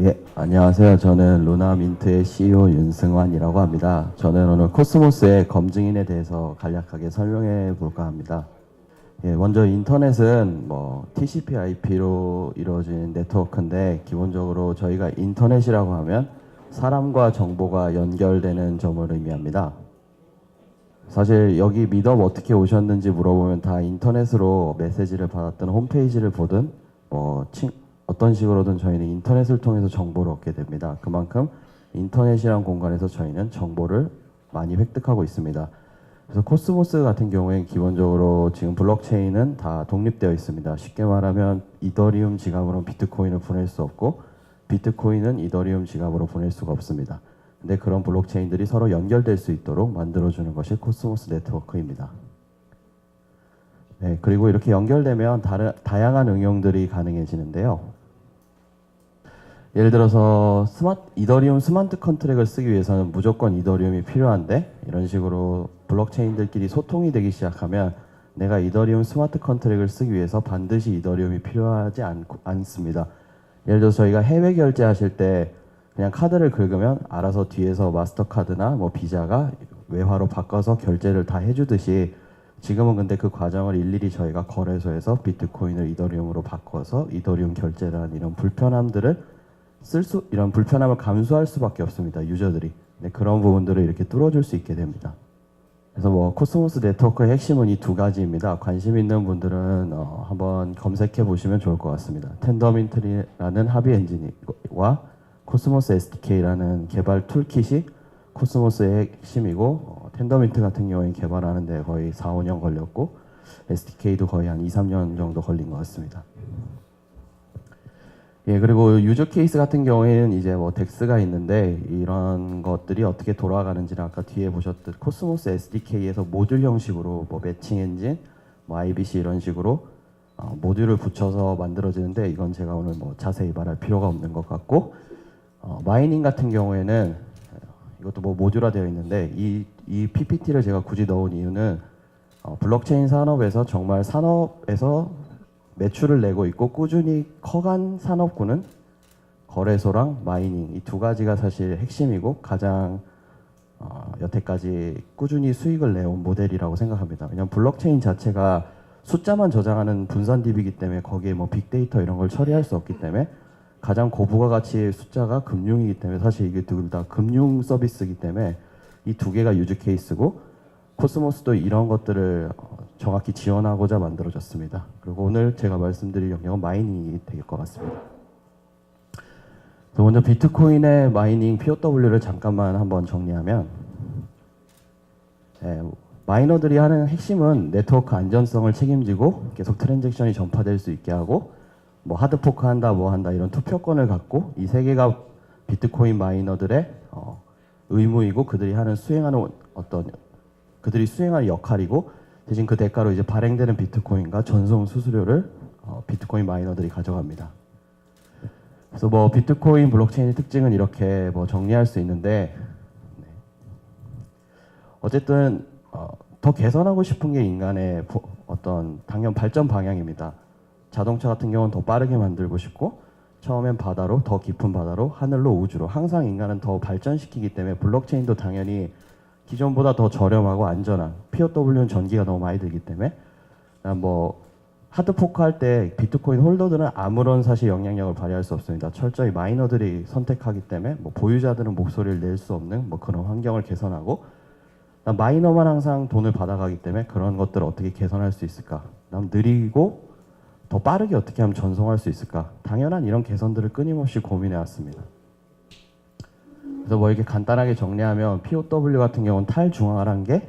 예, 안녕하세요. 저는 루나민트의 CEO 윤승환이라고 합니다. 저는 오늘 코스모스의 검증인에 대해서 간략하게 설명해 볼까 합니다. 예, 먼저 인터넷은 뭐 TCP/IP로 이루어진 네트워크인데 기본적으로 저희가 인터넷이라고 하면 사람과 정보가 연결되는 점을 의미합니다. 사실 여기 미덥 어떻게 오셨는지 물어보면 다 인터넷으로 메시지를 받았든 홈페이지를 보든 뭐 친- 어떤 식으로든 저희는 인터넷을 통해서 정보를 얻게 됩니다. 그만큼 인터넷이란 공간에서 저희는 정보를 많이 획득하고 있습니다. 그래서 코스모스 같은 경우에는 기본적으로 지금 블록체인은 다 독립되어 있습니다. 쉽게 말하면 이더리움 지갑으로 비트코인을 보낼 수 없고 비트코인은 이더리움 지갑으로 보낼 수가 없습니다. 근데 그런 블록체인들이 서로 연결될 수 있도록 만들어주는 것이 코스모스 네트워크입니다. 네, 그리고 이렇게 연결되면 다른, 다양한 응용들이 가능해지는데요. 예를 들어서 스마트, 이더리움 스마트 컨트랙을 쓰기 위해서는 무조건 이더리움이 필요한데 이런 식으로 블록체인들끼리 소통이 되기 시작하면 내가 이더리움 스마트 컨트랙을 쓰기 위해서 반드시 이더리움이 필요하지 않, 않습니다. 예를 들어서 저희가 해외 결제하실 때 그냥 카드를 긁으면 알아서 뒤에서 마스터카드나 뭐 비자가 외화로 바꿔서 결제를 다 해주듯이 지금은 근데 그 과정을 일일이 저희가 거래소에서 비트코인을 이더리움으로 바꿔서 이더리움 결제라는 이런 불편함들을 쓸 수 이런 불편함을 감수할 수밖에 없습니다 유저들이 네, 그런 부분들을 이렇게 뚫어줄 수 있게 됩니다. 그래서 뭐 코스모스 네트워크의 핵심은 이 두 가지입니다. 관심 있는 분들은 어, 한번 검색해 보시면 좋을 것 같습니다. 텐더민트리라는 합의 엔진과 코스모스 SDK라는 개발 툴킷이 코스모스의 핵심이고 어, 텐더민트 같은 경우에 개발하는데 거의 4, 5년 걸렸고 SDK도 거의 한 2, 3년 정도 걸린 것 같습니다. 예, 그리고 유저 케이스 같은 경우에는 이제 뭐 덱스가 있는데 이런 것들이 어떻게 돌아가는지는 아까 뒤에 보셨듯 코스모스 SDK에서 모듈 형식으로 뭐 매칭 엔진, 뭐 IBC 이런 식으로 어, 모듈을 붙여서 만들어지는데 이건 제가 오늘 뭐 자세히 말할 필요가 없는 것 같고 어, 마이닝 같은 경우에는 이것도 뭐 모듈화 되어 있는데 이, 이 PPT를 제가 굳이 넣은 이유는 어, 블록체인 산업에서 정말 산업에서 매출을 내고 있고 꾸준히 커간 산업군은 거래소랑 마이닝 이 두 가지가 사실 핵심이고 가장 어, 여태까지 꾸준히 수익을 내온 모델이라고 생각합니다. 왜냐하면 블록체인 자체가 숫자만 저장하는 분산 DB이기 때문에 거기에 뭐 빅데이터 이런 걸 처리할 수 없기 때문에 가장 고부가 가치의 숫자가 금융이기 때문에 사실 이게 둘 다 금융 서비스이기 때문에 이 두 개가 유즈 케이스고 코스모스도 이런 것들을 어, 정확히 지원하고자 만들어졌습니다. 그리고 오늘 제가 말씀드릴 영역은 마이닝이 될 것 같습니다. 먼저 비트코인의 마이닝 POW를 잠깐만 한번 정리하면 예, 마이너들이 하는 핵심은 네트워크 안전성을 책임지고 계속 트랜잭션이 전파될 수 있게 하고 뭐 하드포크 한다 뭐 한다 이런 투표권을 갖고 이 세 개가 비트코인 마이너들의 어, 의무이고 그들이 하는 수행하는 어떤 그들이 수행하는 역할이고 대신 그 대가로 이제 발행되는 비트코인과 전송 수수료를 어, 비트코인 마이너들이 가져갑니다. 그래서 뭐 비트코인 블록체인의 특징은 이렇게 뭐 정리할 수 있는데 네. 어쨌든 어, 더 개선하고 싶은 게 인간의 부- 어떤 당연 발전 방향입니다. 자동차 같은 경우는 더 빠르게 만들고 싶고 처음엔 바다로 더 깊은 바다로 하늘로 우주로 항상 인간은 더 발전시키기 때문에 블록체인도 당연히 기존보다 더 저렴하고 안전한 POW는 전기가 너무 많이 들기 때문에 그다음 뭐 하드 포크 할 때 비트코인 홀더들은 아무런 사실 영향력을 발휘할 수 없습니다. 철저히 마이너들이 선택하기 때문에 뭐 보유자들은 목소리를 낼 수 없는 뭐 그런 환경을 개선하고 그다음 마이너만 항상 돈을 받아가기 때문에 그런 것들을 어떻게 개선할 수 있을까? 그다음 느리고 더 빠르게 어떻게 하면 전송할 수 있을까? 당연한 이런 개선들을 끊임없이 고민해 왔습니다. 그래서 뭐 이렇게 간단하게 정리하면 POW 같은 경우는 탈중앙화라는 게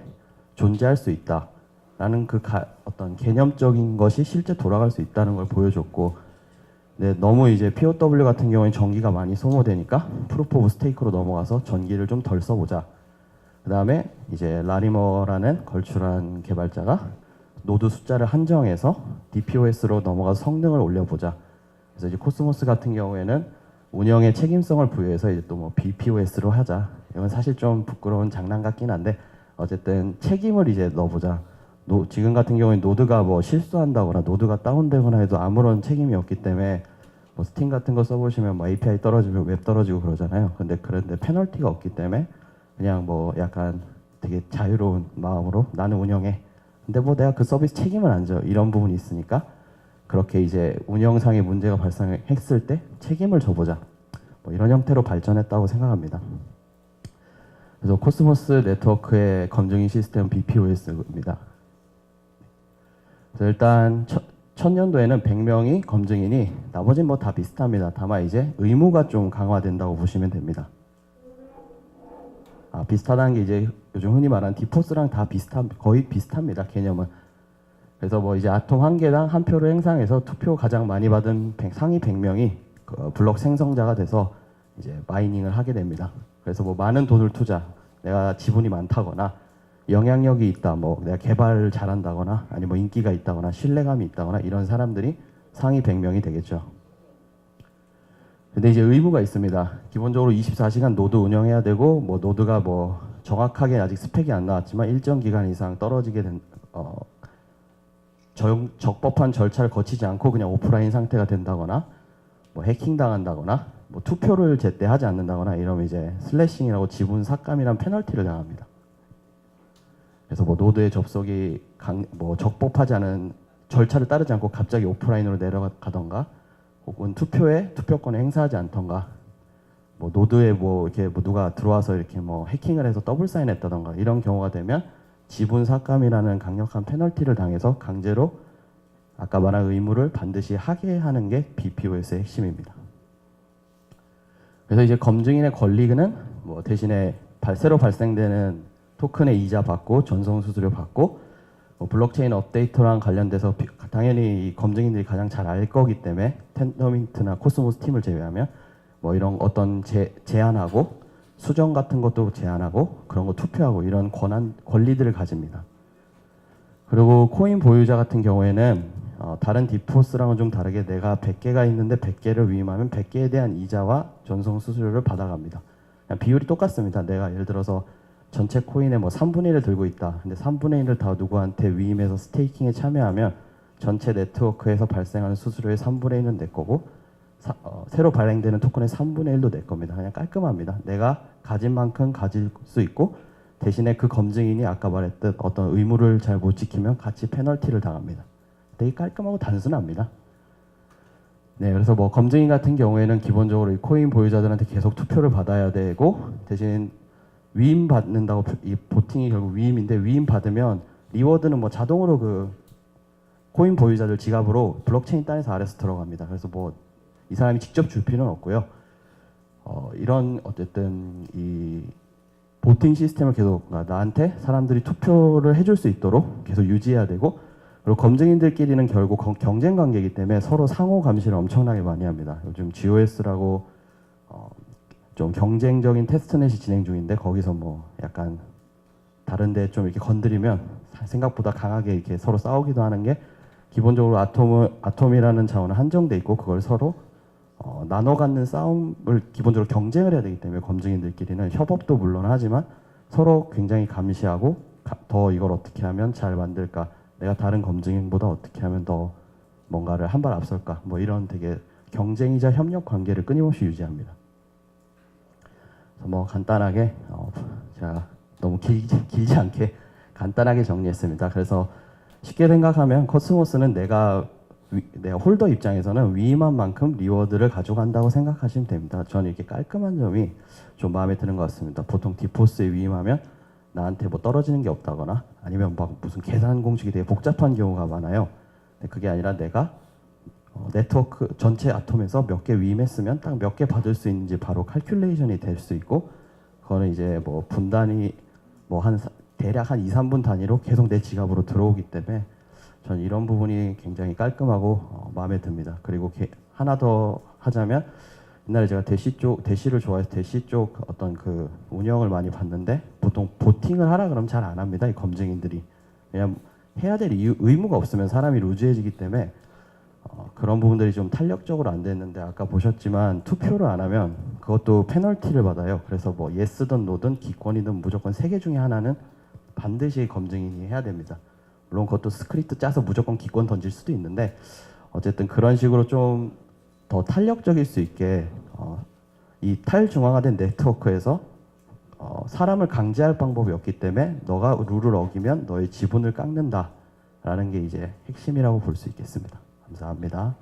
존재할 수 있다 라는 그 가- 어떤 개념적인 것이 실제 돌아갈 수 있다는 걸 보여줬고 네, 너무 이제 POW 같은 경우에 전기가 많이 소모되니까 프로프 오브 스테이크로 넘어가서 전기를 좀 덜 써보자. 그 다음에 이제 라리머라는 걸출한 개발자가 노드 숫자를 한정해서 DPoS로 넘어가서 성능을 올려보자. 그래서 이제 코스모스 같은 경우에는 운영의 책임성을 부여해서 이제 또 뭐 BPOS로 하자. 이건 사실 좀 부끄러운 장난 같긴 한데 어쨌든 책임을 이제 넣어보자. 노- 지금 같은 경우에 노드가 뭐 실수한다거나 노드가 다운되거나 해도 아무런 책임이 없기 때문에 뭐 스팀 같은 거 써보시면 뭐 API 떨어지고 웹 떨어지고 그러잖아요. 근데 그런데 페널티가 없기 때문에 그냥 뭐 약간 되게 자유로운 마음으로 나는 운영해. 근데 뭐 내가 그 서비스 책임을 안 져. 이런 부분이 있으니까 그렇게 이제 운영상의 문제가 발생했을 때 책임을 져보자. 뭐 이런 형태로 발전했다고 생각합니다. 그래서 코스모스 네트워크의 검증인 시스템 BPOS입니다. 그래서 일단 첫, 첫 년도에는 100명이 검증인이 나머지는 뭐 다 비슷합니다. 다만 이제 의무가 좀 강화된다고 보시면 됩니다. 아, 비슷하다는 게 이제 요즘 흔히 말하는 디포스랑 다 비슷한 거의 비슷합니다. 개념은. 그래서 뭐 이제 아톰 한 개당 한 표를 행사해서 투표 가장 많이 받은 100, 상위 100명이 그 블록 생성자가 돼서 이제 마이닝을 하게 됩니다. 그래서 뭐 많은 돈을 투자, 내가 지분이 많다거나 영향력이 있다, 뭐 내가 개발을 잘한다거나 아니 뭐 인기가 있다거나 신뢰감이 있다거나 이런 사람들이 상위 100명이 되겠죠. 근데 이제 의무가 있습니다. 기본적으로 24시간 노드 운영해야 되고 뭐 노드가 뭐 정확하게 아직 스펙이 안 나왔지만 일정 기간 이상 떨어지게 된 어, 적, 적법한 절차를 거치지 않고 그냥 오프라인 상태가 된다거나 뭐 해킹 당한다거나 뭐 투표를 제때 하지 않는다거나 이러면 이제 슬래싱이라고 지분 삭감이란 페널티를 당합니다. 그래서 뭐 노드의 접속이 강, 뭐 적법하지 않은 절차를 따르지 않고 갑자기 오프라인으로 내려가던가 혹은 투표에 투표권을 행사하지 않던가 뭐 노드에 뭐 이렇게 뭐 누가 들어와서 이렇게 뭐 해킹을 해서 더블 사인했다던가 이런 경우가 되면 지분 삭감이라는 강력한 페널티를 당해서 강제로 아까 말한 의무를 반드시 하게 하는 게 BPOS의 핵심입니다. 그래서 이제 검증인의 권리는 뭐 대신에 발, 새로 발생되는 토큰의 이자 받고 전송 수수료 받고 뭐 블록체인 업데이터랑 관련돼서 비- 당연히 이 검증인들이 가장 잘 알 거기 때문에 텐더민트나 코스모스 팀을 제외하면 뭐 이런 어떤 제, 제한하고 수정 같은 것도 제한하고 그런 거 투표하고 이런 권한 권리들을 가집니다. 그리고 코인 보유자 같은 경우에는 어, 다른 디포스랑은 좀 다르게 내가 100개가 있는데 100개를 위임하면 100개에 대한 이자와 전송 수수료를 받아갑니다. 비율이 똑같습니다. 내가 예를 들어서 전체 코인의 뭐 3분의 1을 들고 있다. 근데 3분의 1을 다 누구한테 위임해서 스테이킹에 참여하면 전체 네트워크에서 발생하는 수수료의 3분의 1은 내 거고 사- 어, 새로 발행되는 토큰의 3분의 1도 내 겁니다. 그냥 깔끔합니다. 내가 가진 만큼 가질 수 있고 대신에 그 검증인이 아까 말했듯 어떤 의무를 잘 못 지키면 같이 페널티를 당합니다. 되게 깔끔하고 단순합니다. 네, 그래서 뭐 검증인 같은 경우에는 기본적으로 이 코인 보유자들한테 계속 투표를 받아야 되고 대신 위임 받는다고 표- 이 보팅이 결국 위임인데 위임 받으면 리워드는 뭐 자동으로 그 코인 보유자들 지갑으로 블록체인 단에서 아래서 들어갑니다. 그래서 뭐 이 사람이 직접 줄 필요는 없고요. 어, 이런 어쨌든 이 보팅 시스템을 계속 아, 나한테 사람들이 투표를 해줄 수 있도록 계속 유지해야 되고 그리고 검증인들끼리는 결국 거- 경쟁 관계이기 때문에 서로 상호 감시를 엄청나게 많이 합니다. 요즘 GOS라고 어, 좀 경쟁적인 테스트넷이 진행 중인데 거기서 뭐 약간 다른데 좀 이렇게 건드리면 생각보다 강하게 이렇게 서로 싸우기도 하는 게 기본적으로 아톰을 아톰이라는 자원은 한정돼 있고 그걸 서로 어, 나눠 갖는 싸움을 기본적으로 경쟁을 해야 되기 때문에 검증인들끼리는 협업도 물론 하지만 서로 굉장히 감시하고 가- 더 이걸 어떻게 하면 잘 만들까 내가 다른 검증인보다 어떻게 하면 더 뭔가를 한 발 앞설까 뭐 이런 되게 경쟁이자 협력 관계를 끊임없이 유지합니다. 뭐 간단하게 어, 제가 너무 길지, 길지 않게 간단하게 정리했습니다. 그래서 쉽게 생각하면 코스모스는 내가 위- 내가 홀더 입장에서는 위임한 만큼 리워드를 가져간다고 생각하시면 됩니다. 저는 이렇게 깔끔한 점이 좀 마음에 드는 것 같습니다. 보통 디포스에 위임하면 나한테 뭐 떨어지는 게 없다거나 아니면 막 무슨 계산 공식이 되게 복잡한 경우가 많아요. 근데 그게 아니라 내가 어, 네트워크 전체 아톰에서 몇 개 위임했으면 딱 몇 개 받을 수 있는지 바로 칼큘레이션이 될 수 있고 그거는 이제 뭐 분단이 뭐 한 대략 한 2, 3분 단위로 계속 내 지갑으로 들어오기 때문에 저는 이런 부분이 굉장히 깔끔하고 어, 마음에 듭니다. 그리고 게- 하나 더 하자면 옛날에 제가 대시 쪽 대시를 좋아해서 대시 쪽 어떤 그 운영을 많이 봤는데 보통 보팅을 하라 그러면 잘 안 합니다. 이 검증인들이 그냥 해야 될 이유, 의무가 없으면 사람이 루즈해지기 때문에 어, 그런 부분들이 좀 탄력적으로 안 됐는데 아까 보셨지만 투표를 안 하면 그것도 페널티를 받아요. 그래서 뭐 예스든 노든 기권이든 무조건 세 개 중에 하나는 반드시 검증인이 해야 됩니다. 물론 그것도 스크립트 짜서 무조건 기권 던질 수도 있는데 어쨌든 그런 식으로 좀 더 탄력적일 수 있게 어, 이 탈중앙화된 네트워크에서 어, 사람을 강제할 방법이 없기 때문에 너가 룰을 어기면 너의 지분을 깎는다라는 게 이제 핵심이라고 볼 수 있겠습니다. 감사합니다.